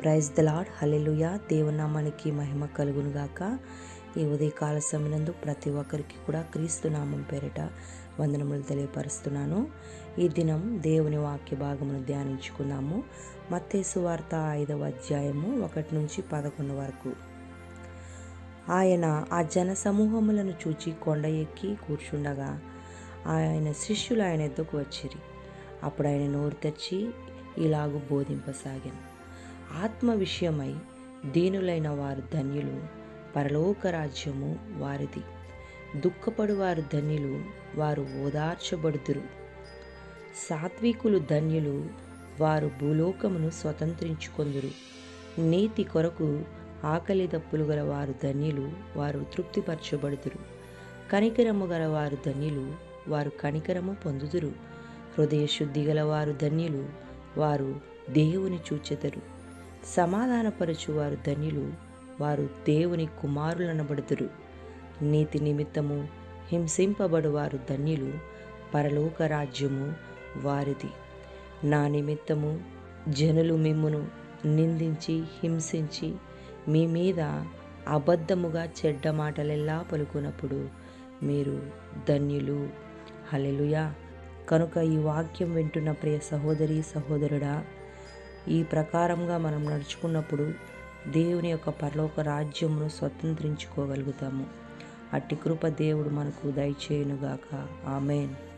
Praise the Lord hallelujah దేవునామానికి మహిమ కలుగునుగాక. ఈ ఉదయకాల సమయంలో ప్రతి ఒక్కరికి కూడా క్రీస్తునామం పేరిట వందనములు తెలియపరుస్తున్నాను. ఈ దినం దేవుని వాక్య భాగమును ధ్యానించుకున్నాము మత్తేసు వార్త ఐదవ అధ్యాయము ఒకటి నుంచి పదకొండు వరకు. ఆయన ఆ జన సమూహములను చూచి కొండ ఎక్కి కూర్చుండగా ఆయన శిష్యులు ఆయన ఎద్దుకు వచ్చిరి. అప్పుడు ఆయన నోరు తెచ్చి ఇలాగూ బోధింపసాగాను. ఆత్మ విషయమై దీనులైన వారు ధన్యులు పరలోక రాజ్యము వారిది. దుఃఖపడు వారు ధన్యులు వారు ఓదార్చబడుదురు. సాత్వికులు ధన్యులు వారు భూలోకమును స్వతంత్రించుకొందురు. నీతి కొరకు ఆకలి దప్పులు గల వారు ధన్యులు వారు తృప్తిపరచబడుదురు. కనికరము గల వారు ధన్యులు వారు కనికరము పొందుదురు. హృదయ శుద్ధి గల వారు ధన్యులు వారు దేవుని చూచెదరు. సమాధానపరచు వారు ధన్యులు. వారు దేవుని కుమారులనబడుదురు. నీతి నిమిత్తము హింసింపబడువారు ధన్యులు. పరలోక రాజ్యము వారిది. నా నిమిత్తము జనులు మిమ్మును నిందించి హింసించి మీ మీద అబద్ధముగా చెడ్డ మాటలెల్లా పలుకున్నప్పుడు మీరు ధన్యులు. హలెలుయా కనుక ఈ వాక్యం వింటున్న ప్రియ సహోదరి సహోదరుడా ఈ ప్రకారంగా మనం నడుచుకున్నప్పుడు దేవుని యొక్క పరలోక రాజ్యమును స్వతంత్రించుకోగలుగుతాము. అట్టి కృప దేవుడు మనకు దయచేయునుగాక. ఆమెన్.